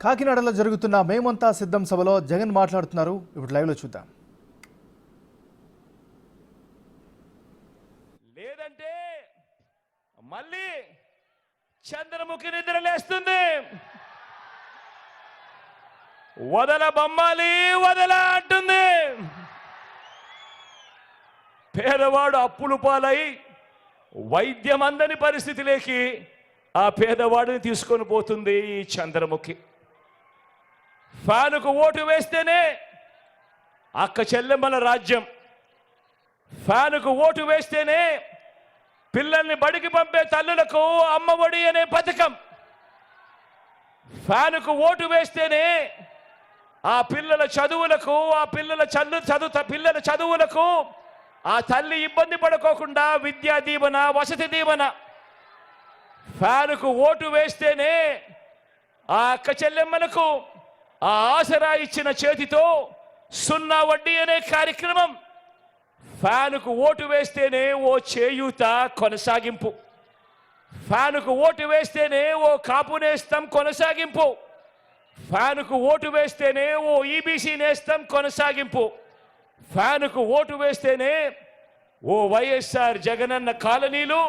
కాకినాడలో జరుగుతున్న మేమంతా సిద్ధం సభలో జగన్ మాట్లాడుతున్నారు. ఇప్పుడు లైవ్లో చూద్దాం. లేదంటే మళ్ళీ చంద్రముఖి నిద్ర లేస్తుంది. వదల బొమ్మాలి వదల అంటుంది. పేదవాడు అప్పులు పాలై వైద్యం అందని పరిస్థితిలోకి ఆ పేదవాడిని తీసుకొని పోతుంది ఈ చంద్రముఖి. ఫ్యానుకు ఓటు వేస్తేనే అక్క చెల్లెమ్మల రాజ్యం. ఫ్యానుకు ఓటు వేస్తేనే పిల్లల్ని బడికి పంపే తల్లులకు అమ్మఒడి అనే పథకం. ఫ్యానుకు ఓటు వేస్తేనే ఆ పిల్లల చదువులకు ఆ పిల్లల చదువు చదువు పిల్లల చదువులకు ఆ తల్లి ఇబ్బంది పడుకోకుండా విద్యా దీవెన వసతి దీవెన. ఫ్యానుకు ఓటు వేస్తేనే ఆ అక్క చెల్లెమ్మలకు ఆ ఆసరా ఇచ్చిన చేతితో సున్నా వడ్డీ అనే కార్యక్రమం. ఫ్యానుకు ఓటు వేస్తేనే ఓ చేయూత కొనసాగింపు. ఫ్యానుకు ఓటు వేస్తేనే ఓ కాపు నేస్తం కొనసాగింపు. ఫ్యానుకు ఓటు వేస్తేనే ఓ ఈబీసీ నేస్తం కొనసాగింపు. ఫ్యానుకు ఓటు వేస్తేనే ఓ వైఎస్ఆర్ జగనన్న కాలనీలు.